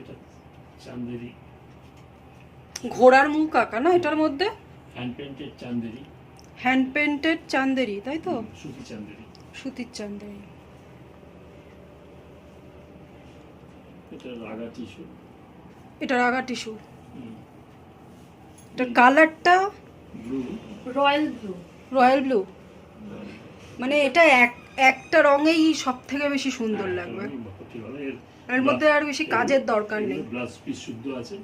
এটা চান্দেরি। ঘোড়ার মুখ আঁকা না এটার মধ্যে? Hand painted Chanderi. Hand painted Chanderi তাই তো? সুতি চান্দেরি। সুতির চান্দেরি। এটা রাগা টিস্যু এটা রাগা টিস্যু এটা কালারটা? Blue royal blue royal blue মানে এটা এক একটা রঙেই সব থেকে বেশি সুন্দর হ্যাঁ, লাগবে। এর মধ্যে আর বেশি কাজের দরকার নেই। ব্লাউজ পিস শুদ্ধ আছে?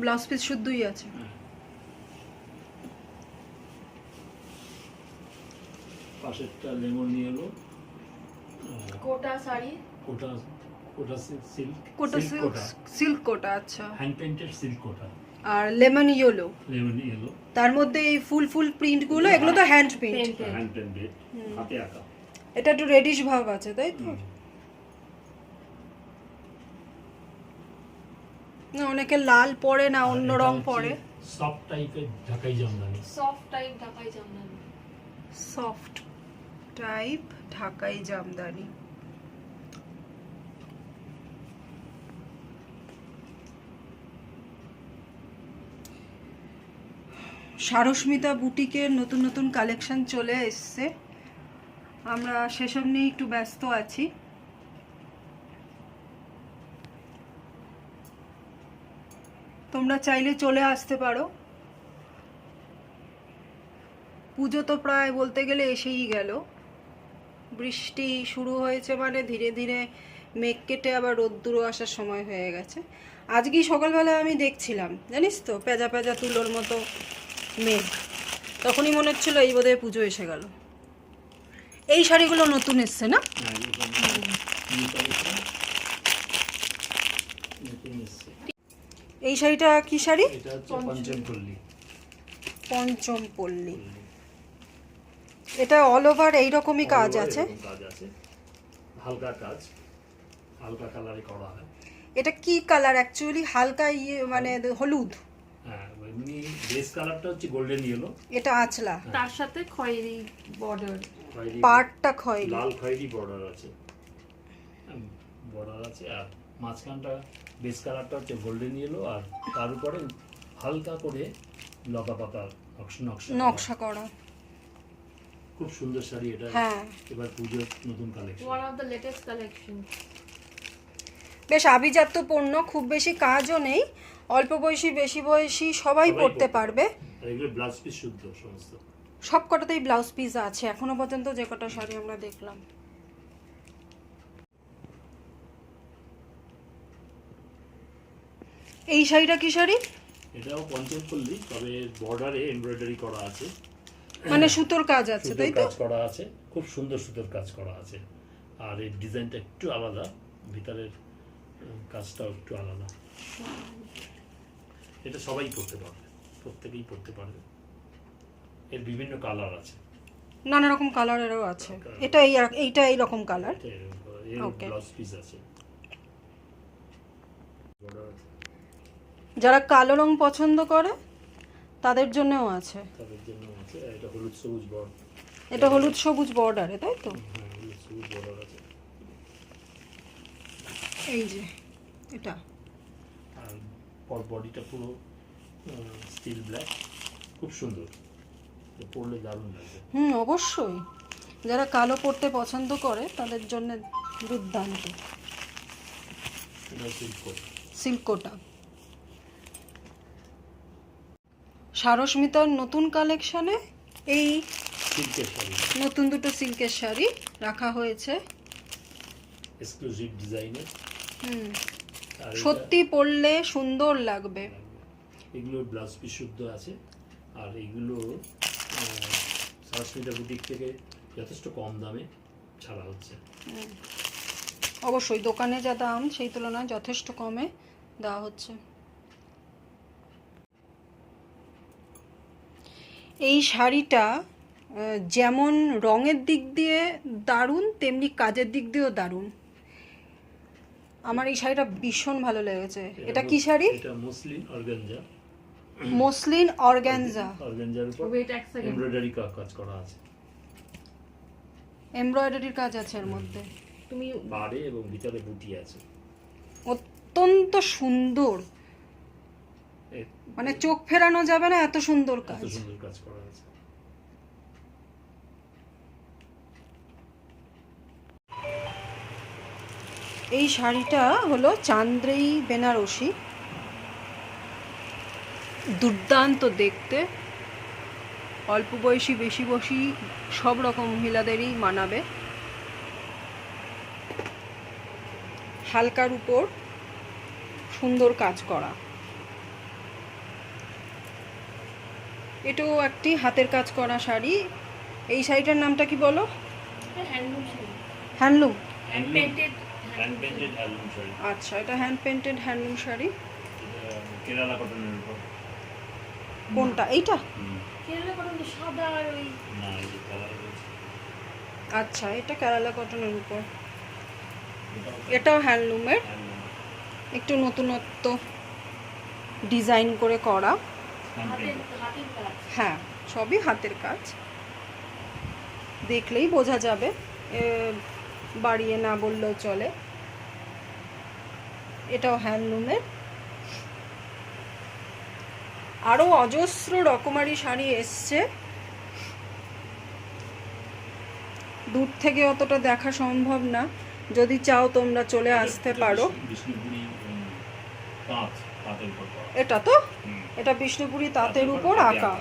ব্লাউজ পিস শুদ্ধই আছে। হ্যাঁ। পাশেরটা লেমন নিয়ে এলো। Kota sari. Kota Kota silk Kota silk Kota. Silk Kota আচ্ছা। Hand painted silk Kota. আর লেমন ইয়েলো। লেমন এলো তার মধ্যে এই ফুল ফুল প্রিন্টগুলো এগুলো তো হ্যান্ড প্রিন্ট হ্যান্ড হাতে আঁকা। এটা একটু রেডিশ ভাব আছে তাই তো? অনেকে লাল পরে না অন্য রং পরে। সফট টাইপের ঢাকাই জামদানি। সফট টাইপ ঢাকাই জামদানি। সফট টাইপ ঢাকাই জামদানি। সারস্মিতা বুটিকের নতুন নতুন কালেকশন চলে এসছে। আমরা সেসব নিয়ে একটু ব্যস্ত আছি। তোমরা চাইলে চলে আসতে পারো। পুজো তো প্রায় বলতে গেলে এসেই গেল। বৃষ্টি শুরু হয়েছে মানে ধীরে ধীরে মেঘ কেটে আবার রোদ্দুরও আসার সময় হয়ে গেছে। আজকেই সকালবেলা আমি দেখছিলাম, জানিস তো, পেঁজা পেঁজা তুলোর মতো মেঘ। তখনই মনে হচ্ছিল এই বোধহয় পুজো এসে গেল। এই শাড়িগুলো নতুন এসছে না হ্যাঁ, এরকম new collection। নতুন এসছে। এই শাড়িটা কি শাড়ি? পঞ্চম পল্লী। এটা অল ওভার এইরকমই কাজ আছে? কাজ আছে। হালকা কাজ। হালকা কালারে করা হয়। এটা কি কালার অ্যাকচুয়ালি হালকা ইয়ে মানে হলুদ। হ্যাঁ এমনি বেস কালারটা হচ্ছে গোল্ডেন ইয়েলো এটা আঁচলা। তার সাথে খয়েরি বর্ডার পাটটা খয়েরি। লাল খয়েরি বর্ডার আছে। বর্ডার আছে। আর মাঝখানটা বেস কালারটা হচ্ছে গোল্ডেন ইয়েলো আর তার উপরে হালকা করে লতা পাতা নকশা নকশা করা। খুব সুন্দর শাড়ি এটা। হ্যাঁ। এবার পুজোর নতুন collection one of the latest collection বেশ আভিজাত্য পণ্য খুব বেশি কাজও নেই। অল্প বয়সী বেশি বয়সী সবাই পড়তে পরতে পারবে। এগুলো ব্লাউজ পিস শুদ্ধ সমস্ত। সব কটাতেই ব্লাউজ পিস আছে। এখনও পর্যন্ত যে কটা শাড়ি আমরা দেখলাম। এই শাড়িটা কি শাড়ি? এটাও পঞ্চমপল্লী তবে বর্ডারে এমব্রয়ডারি করা আছে। মানে সুতোর কাজ আছে তাই তো? কাজ করা আছে খুব সুন্দর সুতোর কাজ করা আছে। আর এর ডিজাইনটা একটু আলাদা ভিতরের কাজটাও একটু আলাদা। এটা সবাই পড়তে পারবে প্রত্যেকেই পড়তে পারবে। এর বিভিন্ন কালার আছে। নানা রকম কালারেরও আছে। এটা এই এইটা কালার এরকম করা। এর Okay. ব্লাউজ পিস আছে। যারা কালো রং পছন্দ করে তাদের জন্যও আছে। তাদের জন্য আছে। এটা হলুদ সবুজ বর্ড। এটা হলুদ সবুজ বর্ডারে তাই তো? হ্যাঁ এই যে এটা। আর বডিটা পুরো স্টিল ব্ল্যাক খুব সুন্দর। পরলে দারুণ লাগবে। হুম অবশ্যই। যারা কালো পড়তে পছন্দ করে তাদের জন্য দুর্দান্ত। সিল্ক কোট সারস্মিতার নতুন কালেকশনে এই নতুন দুটো সিল্কের শাড়ি রাখা হয়েছে। এক্সক্লুসিভ ডিজাইনের হুম। সত্যি পরলে সুন্দর লাগবে। এগুলো ব্লাউজ পিস শুদ্ধ আছে। আর এগুলো সারস্মিতা বুটিক থেকে যথেষ্ট কম দামে ছাড়া হচ্ছে। অবশ্যই দোকানে যা দাম সেই তুলনায় যথেষ্ট কমে দেওয়া হচ্ছে। এই শাড়িটা যেমন রঙের দিক দিয়ে দারুণ তেমনি কাজের দিক দিয়েও দারুণ। আমার এই শাড়িটা ভীষণ ভালো লেগেছে। এটা কি শাড়ি? এটা মুসলিম অর্গানজা। মসলিন অর্গ্যানজা অর্গানজার উপর ওয়েট এক সেকেন্ড এমব্রয়ডারি কাজ করা আছে। এমব্রয়ডারির কাজ আছে এর মধ্যে। তুমি পাড়ে এবং ভিতরে বুটি আছে। অত্যন্ত সুন্দর। মানে চোখ ফেরানো যাবে না এত সুন্দর এত কাজ সুন্দর কাজ করা আছে এই শাড়িটা হলো চান্দ্রেই বেনারসি। দুর্দান্ত দেখতে। অল্প বয়সী বেশি বয়সী সব রকম মহিলাদেরই মানাবে। হালকার উপর সুন্দর কাজ করা। এটাও একটি হাতের কাজ করা শাড়ি। এই শাড়িটার নামটা কি বলো? হ্যান্ডলুম আচ্ছা এটা হ্যান্ড পেন্টেড হ্যান্ডলুম শাড়ি। কোনটা? এইটা? আচ্ছা এটা কেরালা কটনের উপর। এটাও এটাও হ্যান্ডলুমের একটু নতুনত্ব ডিজাইন করে করা। হ্যাঁ সবই হাতের কাজ। দেখলেই বোঝা যাবে বাড়িয়ে না বললেও চলে। এটাও হ্যান্ডলুমের। আরও অজস্র রকমারি শাড়ি এসছে। দূর থেকে অতটা দেখা সম্ভব না। যদি চাও তোমরা চলে আসতে পারো। এটা তো? এটা বিষ্ণুপুরি তাঁতের উপর আঁকা।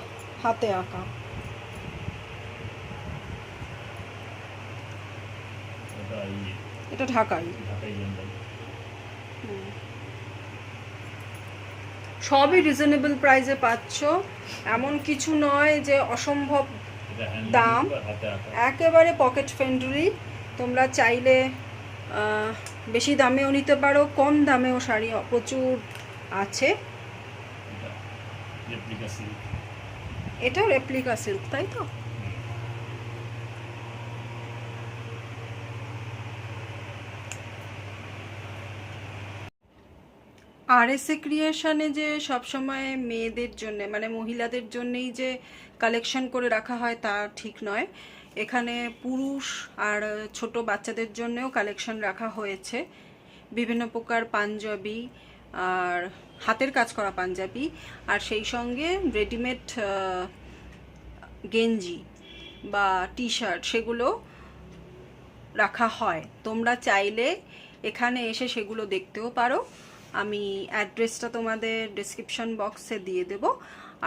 হাতে আঁকা। এটা ঢাকাই। সবই রিজনেবল প্রাইসে পাচ্ছ। এমন কিছু নয় যে অসম্ভব দাম? একেবারে পকেট ফ্রেন্ডলি তোমরা চাইলে আহ, বেশি দামেও নিতে পারো কম দামেও শাড়ি প্রচুর আছে। এটা রেপ্লিকা সিল্ক তাই তো? আর এস এ ক্রিয়েশনে যে সবসময় মেয়েদের জন্য মানে মহিলাদের জন্যেই যে কালেকশন করে রাখা হয় তা ঠিক নয়। এখানে পুরুষ আর ছোট বাচ্চাদের জন্যও কালেকশন রাখা হয়েছে। বিভিন্ন প্রকার পাঞ্জাবি আর হাতের কাজ করা পাঞ্জাবি, আর সেই সঙ্গে রেডিমেড গেঞ্জি বা টি শার্ট সেগুলো রাখা হয়। তোমরা চাইলে এখানে এসে সেগুলো দেখতেও পারো। আমি অ্যাড্রেসটা তোমাদের ডিসক্রিপশন বক্সে দিয়ে দেব।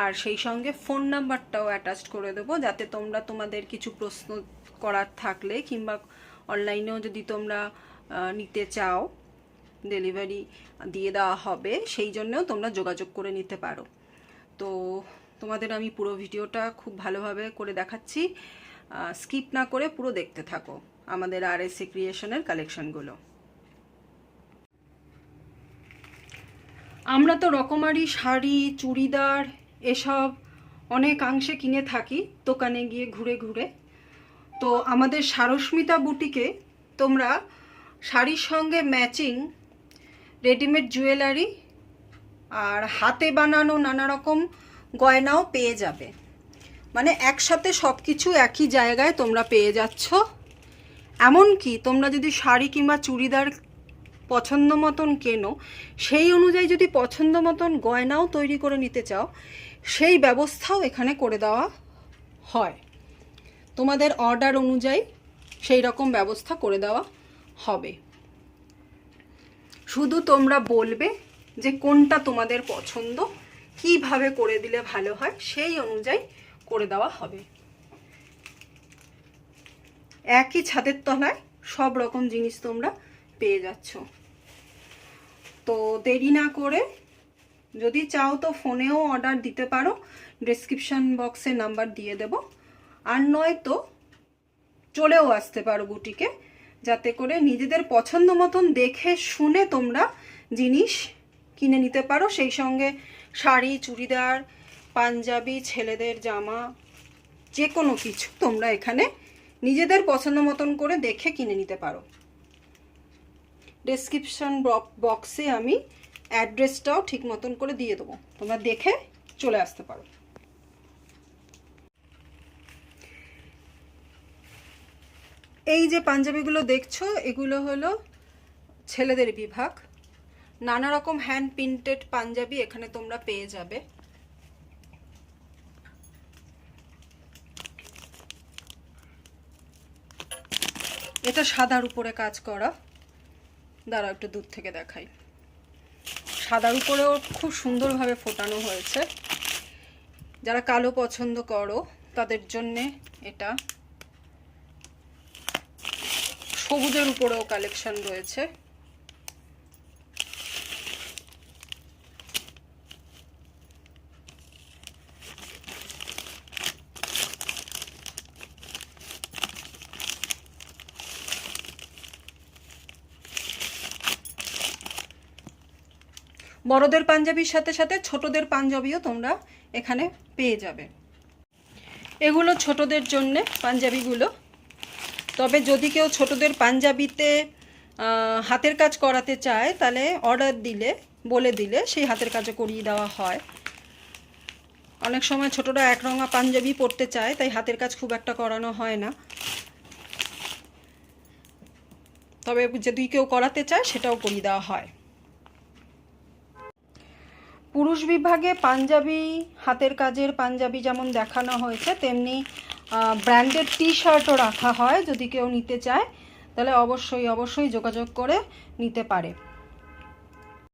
আর সেই সঙ্গে ফোন নাম্বারটাও অ্যাটাচ করে দেবো, যাতে তোমরা তোমাদের কিছু প্রশ্ন করার থাকলে কিংবা অনলাইনেও যদি তোমরা নিতে চাও। ডেলিভারি দিয়ে দেওয়া হবে, সেই জন্যও তোমরা যোগাযোগ করে নিতে পারো। তো তোমাদের আমি পুরো ভিডিওটা খুব ভালোভাবে করে দেখাচ্ছি। স্কিপ না করে পুরো দেখতে থাকো আমাদের আর এস ক্রিয়েশনের কালেকশনগুলো আমরা তো রকমারি শাড়ি, চুড়িদার এসব অনেকাংশে কিনে থাকি, দোকানে গিয়ে ঘুরে ঘুরে। তো আমাদের সারস্মিতা বুটিকে তোমরা শাড়ির সঙ্গে ম্যাচিং রেডিমেড জুয়েলারি আর হাতে বানানো নানা রকম গয়নাও পেয়ে যাবে। মানে একসাথে সব কিছু একই জায়গায় তোমরা পেয়ে যাচ্ছ। এমনকি তোমরা যদি শাড়ি কিংবা চুড়িদার পছন্দ মতন কেনো, সেই অনুযায়ী যদি পছন্দ মতন গয়নাও তৈরি করে নিতে চাও, সেই ব্যবস্থাও এখানে করে দেওয়া হয়। তোমাদের অর্ডার অনুযায়ী সেই রকম ব্যবস্থা করে দেওয়া হবে। শুধু তোমরা বলবে যে কোনটা তোমাদের পছন্দ, কীভাবে করে দিলে ভালো হয় সেই অনুযায়ী করে দেওয়া হবে। একই ছাদের তলায় সব রকম জিনিস তোমরা পেয়ে যাচ্ছ। তো দেরি না করে যদি চাও তো ফোনেও অর্ডার দিতে পারো, ডেসক্রিপশন বক্সে নাম্বার দিয়ে দেব। আর নয় তো চলেও আসতে পারো বুটিকে। যাতে করে নিজেদের পছন্দ মতন দেখে শুনে তোমরা জিনিস কিনে নিতে পারো। সেই সঙ্গে শাড়ি, চুড়িদার, পাঞ্জাবি, ছেলেদের জামা, যে কোনো কিছু তোমরা এখানে নিজেদের পছন্দ মতন করে দেখে কিনে নিতে পারো। ডেসক্রিপশন বক্সে আমি অ্যাড্রেসটাও ঠিক মতন করে দিয়ে দেবো। তোমরা দেখে চলে আসতে পারো। এই যে পাঞ্জাবিগুলো দেখছ, এগুলো হলো ছেলেদের বিভাগ। নানা রকম হ্যান্ড প্রিন্টেড পাঞ্জাবি এখানে তোমরা পেয়ে যাবে। এটা সাদার উপরে কাজ করা। দাঁড়াও, একটু দূর থেকে দেখাই। সাদার উপরেও খুব সুন্দরভাবে ফোটানো হয়েছে। যারা কালো পছন্দ করো, তাদের জন্যে এটা সবুজের উপরেও কালেকশন রয়েছে। বড়দের পাঞ্জাবির সাথে সাথে ছোটদের পাঞ্জাবিও তোমরা এখানে পেয়ে যাবে। এগুলো ছোটদের জন্যে পাঞ্জাবিগুলো। তবে যদি কেউ ছোটদের পাঞ্জাবিতে হাতের কাজ করাতে চায়, তাহলে অর্ডার দিলে, বলে দিলে সেই হাতের কাজও করিয়ে দেওয়া হয়। অনেক সময় ছোটরা একরঙা পাঞ্জাবি পরতে চায়, তাই হাতের কাজ খুব একটা করানো হয় না। তবে যদি কেউ করাতে চায়, সেটাও করিয়ে দেওয়া হয়। পুরুষ বিভাগে পাঞ্জাবি, হাতের কাজের পাঞ্জাবি যেমন দেখানো হয়েছে, তেমনি ব্র্যান্ডেড টি শার্টও রাখা হয়, যদি কেউ নিতে চায়, তাহলে অবশ্যই অবশ্যই যোগাযোগ করে নিতে পারে।